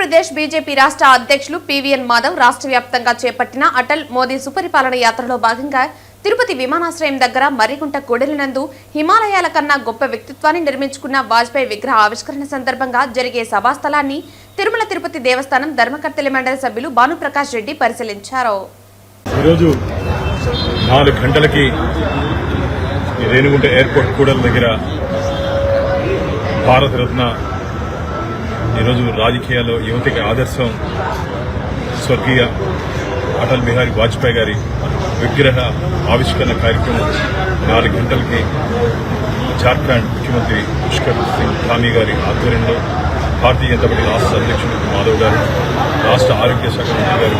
Andhra Pradesh BJP రాష్ట్ర అధ్యక్షులు PVN Madhav రాష్ట్ర వ్యాప్తంగా చేపట్టిన అటల్ మోదీ సుపరిపాలన యాత్రలో భాగంగా తిరుపతి విమానాశ్రయం దగ్గర మర్రిగుంట కూడలినందు హిమాలయాల కన్నా గొప్ప వ్యక్తిత్వాన్ని నిర్మించుకున్న వాజ్పేయి విగ్రహ ఆవిష్కరణ సందర్భంగా జరిగే సభాస్థలాన్ని తిరుమల తిరుపతి దేవస్థానం ధర్మకర్తలి మండలి సభ్యులు భానుప్రకాష్ రెడ్డి పరిశీలించారు. ఈరోజు నాలుగు గంటలకి రేణిగుంట ఎయిర్పోర్ట్ కూడల దగ్గర భారతరత్న ఈరోజు రాజకీయాల్లో యువతికి ఆదర్శం స్వర్గీయ అటల్ బిహారీ వాజ్పేయి గారి విగ్రహ ఆవిష్కరణ కార్యక్రమం నాలుగు గంటలకి జార్ఖండ్ ముఖ్యమంత్రి పుష్కర్ సింగ్ ధామీ గారి ఆధ్వర్యంలో భారతీయ జనతా పార్టీ రాష్ట్ర అధ్యక్షుడు మాధవ్ గారు రాష్ట్ర ఆరోగ్య శాఖ మంత్రి గారు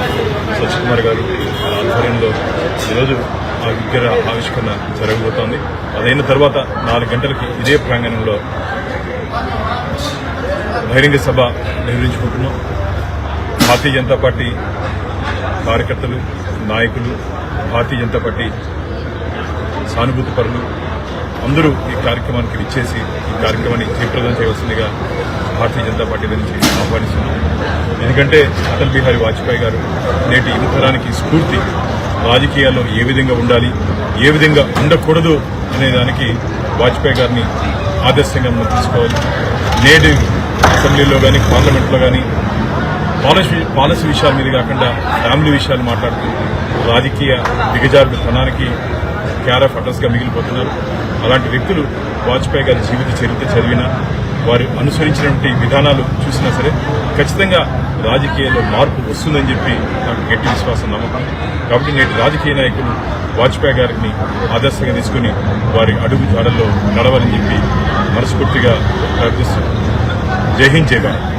సత్యకుమార్ గారు ఆధ్వర్యంలో ఈరోజు ఆ విగ్రహ ఆవిష్కరణ జరగబోతోంది. అదైన తర్వాత నాలుగు గంటలకి ఇదే ప్రాంగణంలో బహిరంగ సభ నిర్వహించుకుంటున్నాం. భారతీయ జనతా పార్టీ కార్యకర్తలు నాయకులు భారతీయ జనతా పార్టీ సానుభూతి పరులు అందరూ ఈ కార్యక్రమానికి విచ్చేసి ఈ కార్యక్రమాన్ని జయప్రదం చేయవలసిందిగా భారతీయ జనతా పార్టీ నుంచి ఆహ్వానిస్తున్నాం. ఎందుకంటే అటల్ బిహారీ వాజ్పేయి గారు నేటి యువతరానికి స్ఫూర్తి రాజకీయాల్లో ఏ విధంగా ఉండాలి ఏ విధంగా ఉండకూడదు అనే దానికి వాజ్పేయి గారిని ఆదర్శంగా మనం తీసుకోవాలి. నేటి అసెంబ్లీలో కానీ పార్లమెంట్లో కానీ పాలసీ పాలసీ విషయాల మీద కాకుండా ఫ్యామిలీ విషయాలు మాట్లాడుతూ రాజకీయ దిగజారుడు తనానికి క్యార్ ఆఫ్ అడ్రస్ మిగిలిపోతున్నారు. అలాంటి వ్యక్తులు వాజ్పేయి గారి జీవిత చరిత్ర చదివినా వారు అనుసరించినటువంటి విధానాలు చూసినా సరే ఖచ్చితంగా రాజకీయాల్లో మార్పు వస్తుందని చెప్పి నాకు గట్టి విశ్వాసం నమ్మకం. కాబట్టి నేటి రాజకీయ నాయకులు వాజ్పేయి గారిని ఆదర్శంగా తీసుకుని వారి అడుగు జాడల్లో నడవాలని చెప్పి మనస్ఫూర్తిగా ప్రార్థిస్తున్నాను. జై హింద్ జై భారత్.